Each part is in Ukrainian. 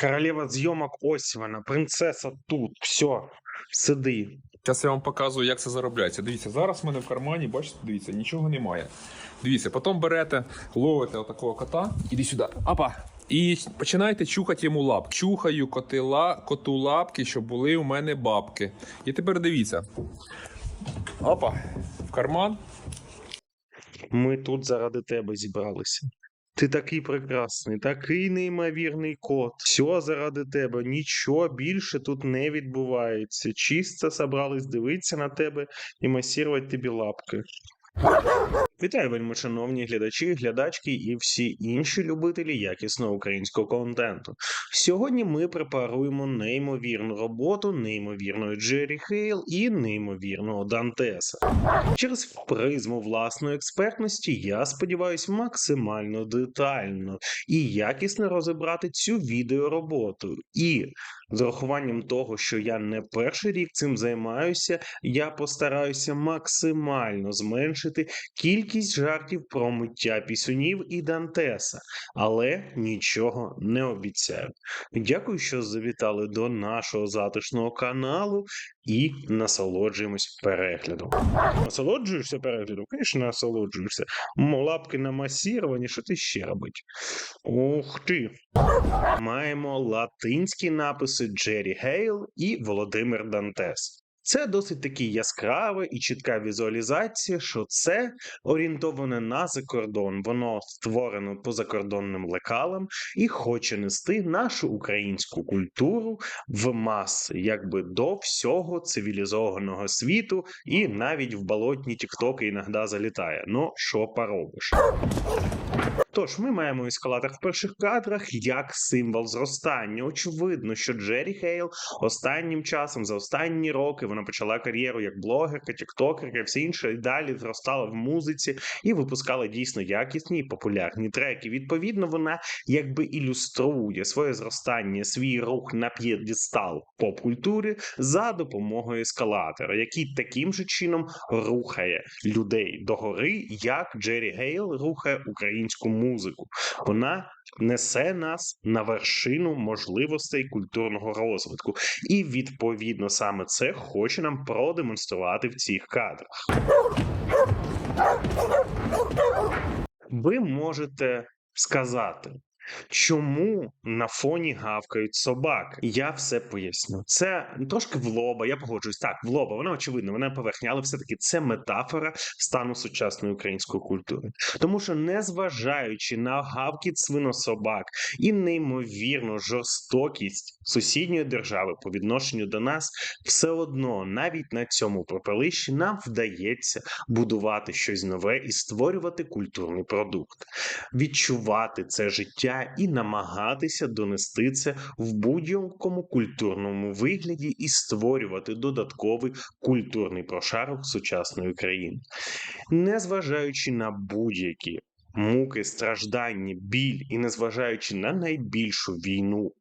Королева зйомок ось вона, принцеса тут, все, сиди. Зараз я вам показую, як це заробляється. Дивіться, зараз в мене в кармані, бачите, дивіться, нічого немає. Дивіться, потім берете, ловите отакого кота, іди сюди. Апа. І починаєте чухати йому лапки. Чухаю котила, коту лапки, щоб були у мене бабки. І тепер дивіться. Опа, в карман. Ми тут заради тебе зібралися. Ти такий прекрасний, такий неймовірний кот. Все заради тебе, нічого більше тут не відбувається. Чисто собрались дивитися на тебе і масірувати тобі лапки. Вітаю, вельми шановні глядачі, глядачки і всі інші любителі якісного українського контенту. Сьогодні ми препаруємо неймовірну роботу неймовірної Джері Хейл і неймовірного Дантеса. Через призму власної експертності я сподіваюся максимально детально і якісно розібрати цю відеороботу. І з урахуванням того, що я не перший рік цим займаюся, я постараюся максимально зменшити кількість жартів про миття пісюнів і Дантеса, але нічого не обіцяю. Дякую, що завітали до нашого затишного каналу і насолоджуємось переглядом. Насолоджуєшся переглядом? Звісно, насолоджуєшся. Лапки намасіровані, що ти ще робить? Ух ти! Маємо латинські написи Джері Гейл і Володимир Дантес. Це досить таки яскрава і чітка візуалізація, що це орієнтоване на закордон. Воно створено по закордонним лекалам і хоче нести нашу українську культуру в маси, якби до всього цивілізованого світу, і навіть в болотні тіктоки іноді залітає. Ну, що поробиш? Тож ми маємо ескалатор в перших кадрах як символ зростання. Очевидно, що Джері Хейл останнім часом за останні роки вона почала кар'єру як блогерка, тіктокерка, все інше, і далі зростала в музиці і випускала дійсно якісні і популярні треки. Відповідно, вона якби ілюструє своє зростання, свій рух на п'єдестал поп-культури за допомогою ескалатора, який таким же чином рухає людей догори, як Джері Гейл рухає українську. Вона несе нас на вершину можливостей культурного розвитку, і відповідно саме це хоче нам продемонструвати в цих кадрах. Ви можете сказати. Чому на фоні гавкають собаки? Я все поясню. Це трошки в лоба, я погоджуюсь. Так, в лоба, вона очевидна, вона поверхня, але все-таки це метафора стану сучасної української культури. Тому що, незважаючи на гавкіт свинособак і неймовірну жорстокість сусідньої держави по відношенню до нас, все одно навіть на цьому пропелищі нам вдається будувати щось нове і створювати культурний продукт, відчувати це життя і намагатися донести це в будь-якому культурному вигляді і створювати додатковий культурний прошарок сучасної країни, незважаючи на будь-які. Муки, страждання, біль і незважаючи на найбільшу війну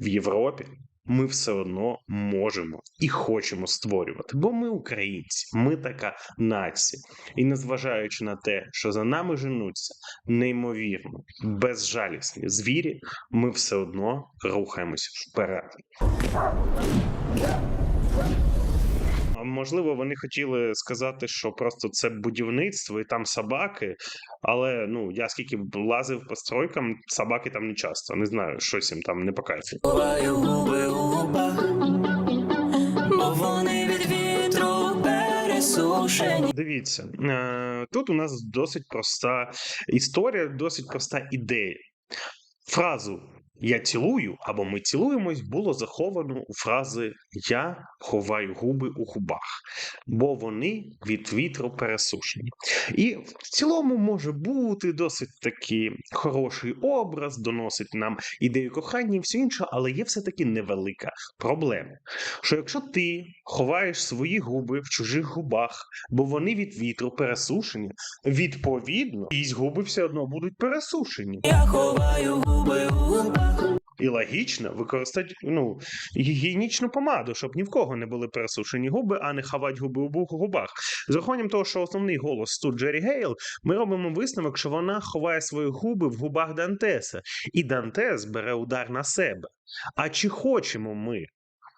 в Європі, ми все одно можемо і хочемо створювати, бо ми українці, ми така нація. І незважаючи на те, що за нами женуться неймовірно, безжалісні звірі, ми все одно рухаємось вперед. Можливо, вони хотіли сказати, що просто це будівництво і там собаки, але ну я скільки лазив по стройкам, собаки там не часто. Не знаю, щось їм там не по кайфу. Вони від вітру пересушені. Дивіться, е, тут у нас досить проста історія, досить проста ідея. Фразу Я цілую або ми цілуємось було заховано у фрази Я ховаю губи у губах, бо вони від вітру пересушені. І в цілому може бути досить такий хороший образ, доносить нам ідею кохання і все інше, але є все-таки невелика проблема. Що якщо ти ховаєш свої губи в чужих губах, бо вони від вітру пересушені, відповідно, і губи все одно будуть пересушені. Я ховаю губи у губах, і логічно використати ну, гігієнічну помаду, щоб ні в кого не були пересушені губи, а не хавать губи у губах. З урахуванням того, що основний голос тут Джері Гейл, ми робимо висновок, що вона ховає свої губи в губах Дантеса, і Дантес бере удар на себе. А чи хочемо ми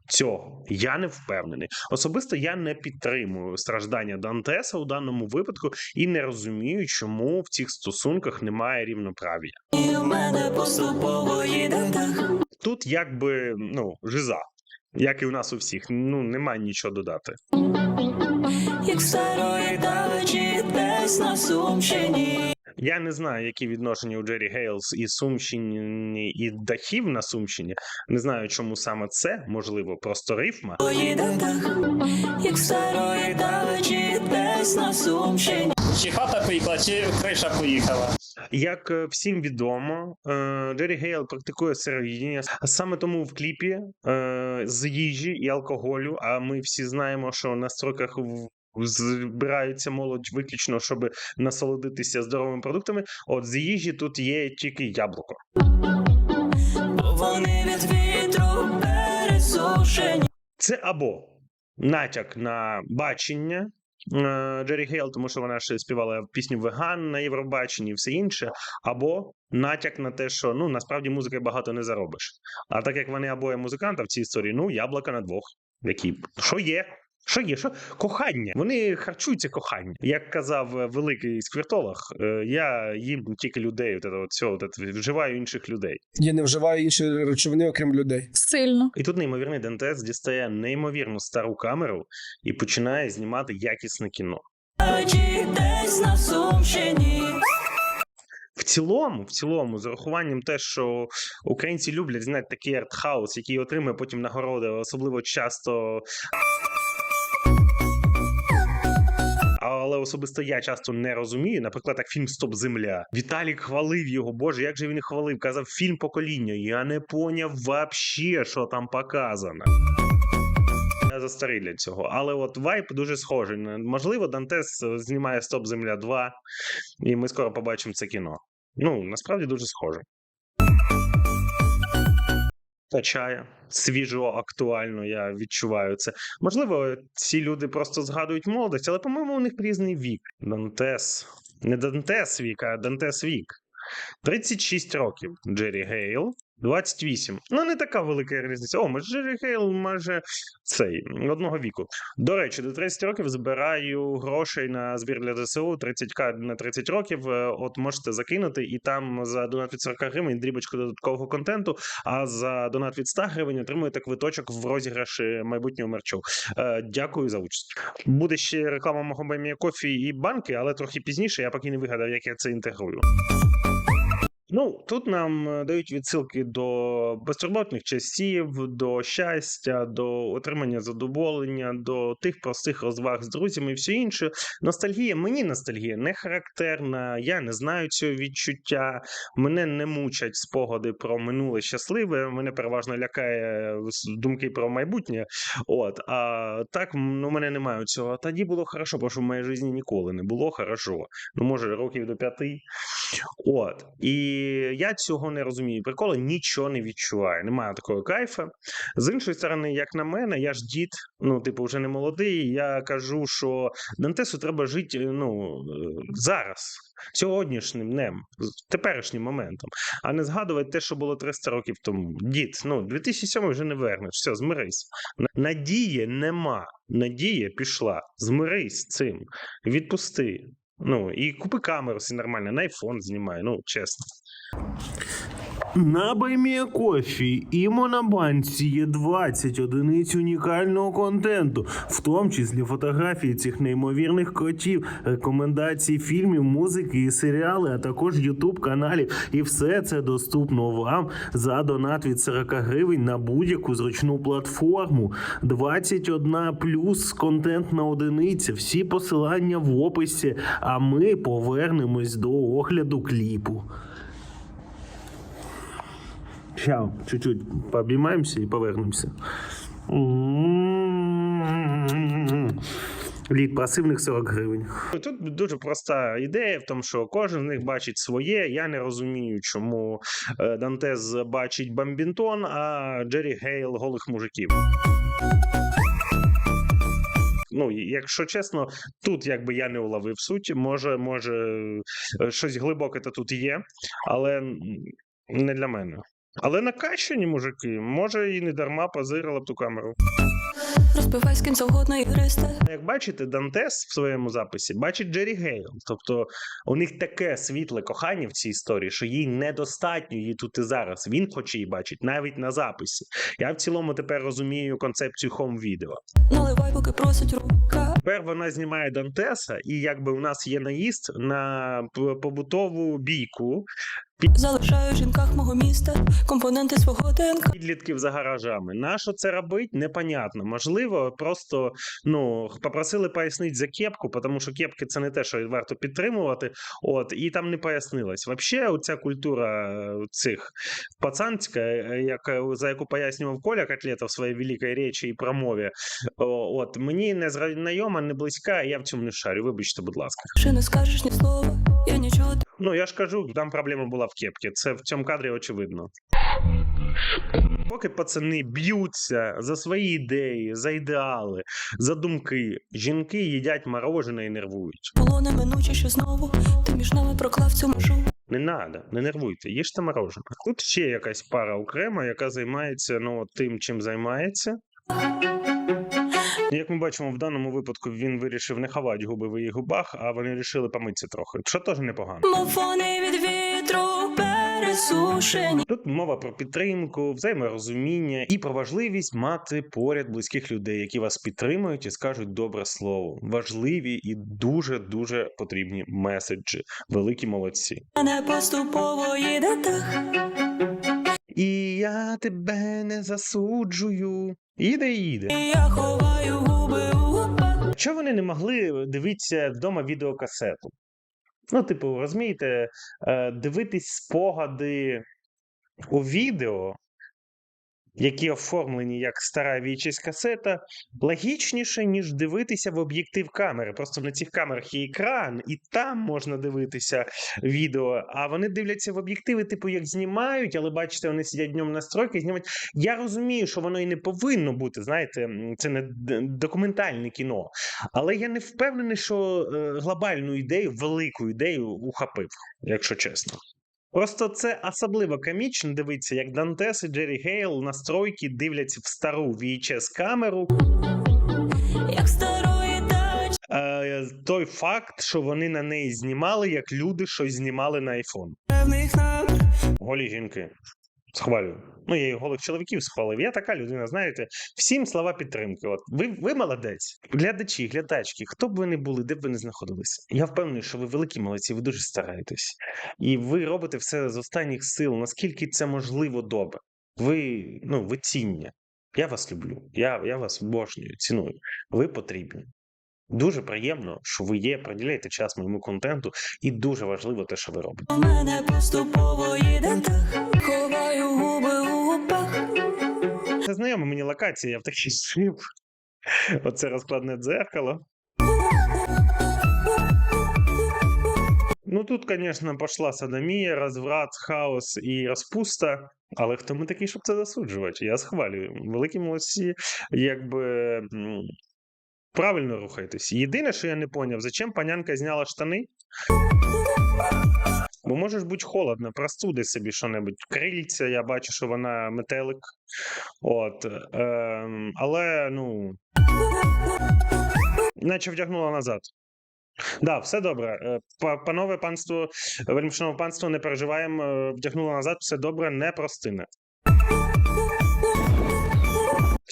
цього? Я не впевнений. Особисто я не підтримую страждання Дантеса у даному випадку і не розумію, чому в цих стосунках немає рівноправ'я. І в мене поступово їде так. Тут якби ну жиза. Як і у нас у всіх, ну немає нічого додати. Як старої далечі десь на Сумщині. Я не знаю, які відношення у Джері Гейлс і Сумщині, і дахів на Сумщині. Не знаю, чому саме це, можливо, просто рифма. Як старої далечі десь на Сумщині. Чи хата поїхала, чи криша поїхала. Як е, всім відомо, е, Джері Гейл практикує сироїдіння. Саме тому в кліпі е, з їжі і алкоголю. А ми всі знаємо, що на строках в- збирається молодь виключно, щоб насолодитися здоровими продуктами. От з їжі тут є тільки яблуко. Вони від вітру пересушені. Це або натяк на бачення. е, Джері Гейл, тому що вона ще співала пісню Веган на Євробаченні і все інше, або натяк на те, що ну насправді музики багато не заробиш. А так як вони обоє музиканти в цій історії, ну яблука на двох. Які що є? Що є? Що кохання? Вони харчуються коханням. Як казав е, великий сквіртолог, е, я їм тільки людей, от, от, цього, от, вживаю інших людей. Я не вживаю інші речовини, окрім людей. Сильно. І тут неймовірний Дантес дістає неймовірну стару камеру і починає знімати якісне кіно. Десь на Сумщині. В цілому, в цілому, з урахуванням те, що українці люблять знати такий артхаус, який отримує потім нагороди, особливо часто. Але особисто я часто не розумію. Наприклад, як фільм Стоп Земля. Віталік хвалив його. Боже, як же він хвалив? Казав фільм покоління. Я не поняв вообще, що там показано. Я застарий для цього. Але от вайп дуже схожий. Можливо, Дантес е, знімає Стоп Земля 2, і ми скоро побачимо це кіно. Ну, насправді дуже схоже. Качає свіжо, актуально, я відчуваю це. Можливо, ці люди просто згадують молодість, але, по-моєму, у них різний вік. Дантес. Не Дантес вік, а Дантес вік. 36 років Джері Гейл, 28. Ну, не така велика різниця. О, ми ж Джері Гейл майже цей одного віку. До речі, до 30 років збираю грошей на збір для ЗСУ 30к на 30 років. Е, От можете закинути, і там за донат від 40 гривень дрібочку додаткового контенту. А за донат від 100 гривень отримуєте квиточок в розіграші майбутнього мерчу. Е, Дякую за участь. Буде ще реклама мого Баймія кофі і банки, але трохи пізніше. Я поки не вигадав, як я це інтегрую. Ну, тут нам е, дають відсилки до безтурботних часів, до щастя, до отримання задоволення, до тих простих розваг з друзями і все інше. Ностальгія, мені ностальгія не характерна, я не знаю цього відчуття. Мене не мучать спогади про минуле щасливе. Мене переважно лякає думки про майбутнє. От, а так, ну, мене немає цього. Тоді було хорошо, бо що в моїй житті ніколи не було хорошо. Ну, може, років до п'яти. От. І я цього не розумію. Приколи нічого не відчуваю. Немає такого кайфа. З іншої сторони, як на мене, я ж дід, ну, типу, вже не молодий. Я кажу, що Дантесу треба жити ну, зараз, сьогоднішнім днем, теперішнім моментом, а не згадувати те, що було 300 років тому. Дід, ну, 2007 вже не вернеш. Все, змирись. Надії нема. Надія пішла. Змирись цим. Відпусти. Ну, і купи камеру все нормально, на iPhone знімай, ну, чесно. На Кофі і Монобанці є 20 одиниць унікального контенту, в тому числі фотографії цих неймовірних котів, рекомендації фільмів, музики і серіали, а також Ютуб каналів. І все це доступно вам за донат від 40 гривень на будь-яку зручну платформу. 21 плюс контентна одиниця. Всі посилання в описі. А ми повернемось до огляду кліпу. Сейчас, чуть-чуть пообіймаємося і повернемося. Лід пасивних 40 гривень. Тут дуже проста ідея в тому, що кожен з них бачить своє. Я не розумію, чому е, Дантес бачить бамбінтон, а Джері Гейл голих мужиків. Ну, якщо чесно, тут якби я не уловив суть. Може, може, е, щось глибоке то тут є, але не для мене. Але накачані мужики, може, і не дарма позирила б ту камеру. Розбивай з ким завгодно ігристи Як бачите, Дантес в своєму записі бачить Джері Гейл. Тобто у них таке світле кохання в цій історії, що їй недостатньо її тут і зараз. Він хоче її бачить навіть на записі. Я в цілому тепер розумію концепцію хом-відео. Наливай, поки просить рука Тепер вона знімає Дантеса, і якби у нас є наїзд на побутову бійку Залишаю в жінках мого міста Компоненти свого ДНК підлітків за гаражами. На що це робить? Непонятно. Можливо, просто ну попросили пояснити за кепку, тому що кепки це не те, що варто підтримувати. От і там не пояснилось. Взагалі, оця культура е, цих пацанська, е, яка за яку пояснював Коля Котлета в своїй великій речі і промові. От мені не знайома, не близька, я в цьому не шарю. Вибачте, будь ласка. Ще не скажеш ні слова Я нічого Ну я ж кажу, там проблема була в кепці. Це в цьому кадрі очевидно. Поки пацани б'ються за свої ідеї, за ідеали, за думки, жінки їдять морожене і нервують. було неминуче, що знову Ти між нами проклав цю межу Не надо, не нервуйте, їжте морожене. Тут ще якась пара окрема, яка займається ну, тим, чим займається. Як ми бачимо, в даному випадку він вирішив не ховати губи в її губах, а вони вирішили помитися трохи, що теж непогано. Мов вони від вітру пересушені Тут мова про підтримку, взаєморозуміння і про важливість мати поряд близьких людей, які вас підтримують і скажуть добре слово. Важливі і дуже дуже потрібні меседжі. Великі молодці. Не поступово їде І я тебе не засуджую. Іде, іде. І я ховаю губи у губах Чого вони не могли дивитися вдома відеокасету? Ну, типу, розумієте, е, дивитись спогади у відео, які оформлені як стара VHS касета, логічніше, ніж дивитися в об'єктив камери. Просто на цих камерах є екран, і там можна дивитися відео, а вони дивляться в об'єктиви, типу, як знімають, але бачите, вони сидять днем настройки, знімають. Я розумію, що воно і не повинно бути. Знаєте, це не документальне кіно. Але я не впевнений, що е, глобальну ідею, велику ідею ухопив, якщо чесно. Просто це особливо комічно дивитися, як Дантес і Джері Гейл настройки дивляться в стару VHS камеру. Як старої Е, той факт, що вони на неї знімали, як люди щось знімали на айфон. Голі жінки. Схвалюю. Ну, я і голих чоловіків схвалив. Я така людина, знаєте, всім слова підтримки. От ви, ви молодець. Глядачі, глядачки, хто б ви не були, де б ви не знаходилися. Я впевнений, що ви великі молодці, ви дуже стараєтесь. І ви робите все з останніх сил, наскільки це можливо добре. Ви, ну, ви цінні. Я вас люблю. Я, я вас обожнюю, ціную. Ви потрібні. Дуже приємно, що ви є, приділяєте час моєму контенту, і дуже важливо те, що ви робите. у мене поступово їде Ховаю губи у губах Це знайома мені локація, я в такий жив. Оце розкладне дзеркало. Ну тут, звісно, пішла садомія, розврат, хаос і розпуста. Але хто ми такий, щоб це засуджувати? Я схвалюю. Великі молодці, якби правильно рухайтесь. Єдине, що я не поняв, зачем панянка зняла штани? Бо може бути холодно, простуди собі що-небудь. Крильця, я бачу, що вона метелик. От. Ем, але, ну. Наче вдягнула назад. Да, все добре. Е, Панове панство, вельмишанове панство, не переживаємо. е, Вдягнула назад, все добре, не простине.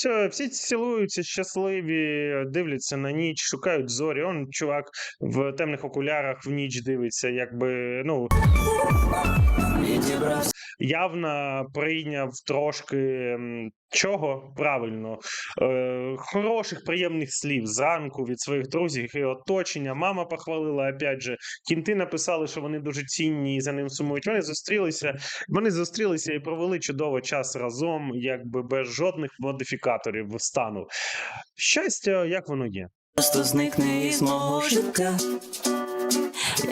Все, всі цілуються, щасливі, дивляться на ніч, шукають зорі. Он чувак в темних окулярах в ніч дивиться, якби, ну, явно прийняв трошки чого правильно, е, хороших приємних слів зранку від своїх друзів і оточення. Мама похвалила, опять же, кінти написали, що вони дуже цінні і за ним сумують. Вони зустрілися. Вони зустрілися і провели чудово час разом, якби без жодних модифікаторів стану. Щастя, як воно є. Просто зникне із мого життя,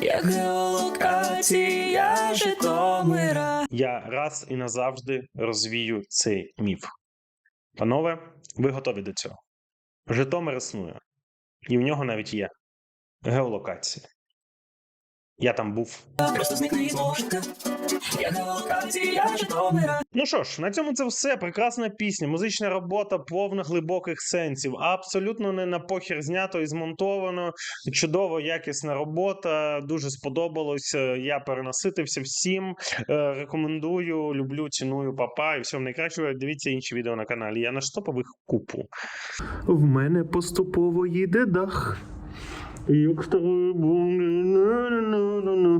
як геолокація Житомира. Я раз і назавжди розвію цей міф. Панове, ви готові до цього? Житомир існує, і в нього навіть є геолокація. Я там був. Просто зникне із Ну що ж, на цьому це все. Прекрасна пісня, музична робота, повна глибоких сенсів. Абсолютно не на похір знято і змонтовано. Чудово, якісна робота. Дуже сподобалось. Я перенаситився всім. Е, Рекомендую, люблю, ціную папа і всього найкращого. Дивіться інші відео на каналі. Я наштопав їх купу. В мене поступово їде дах. Як був.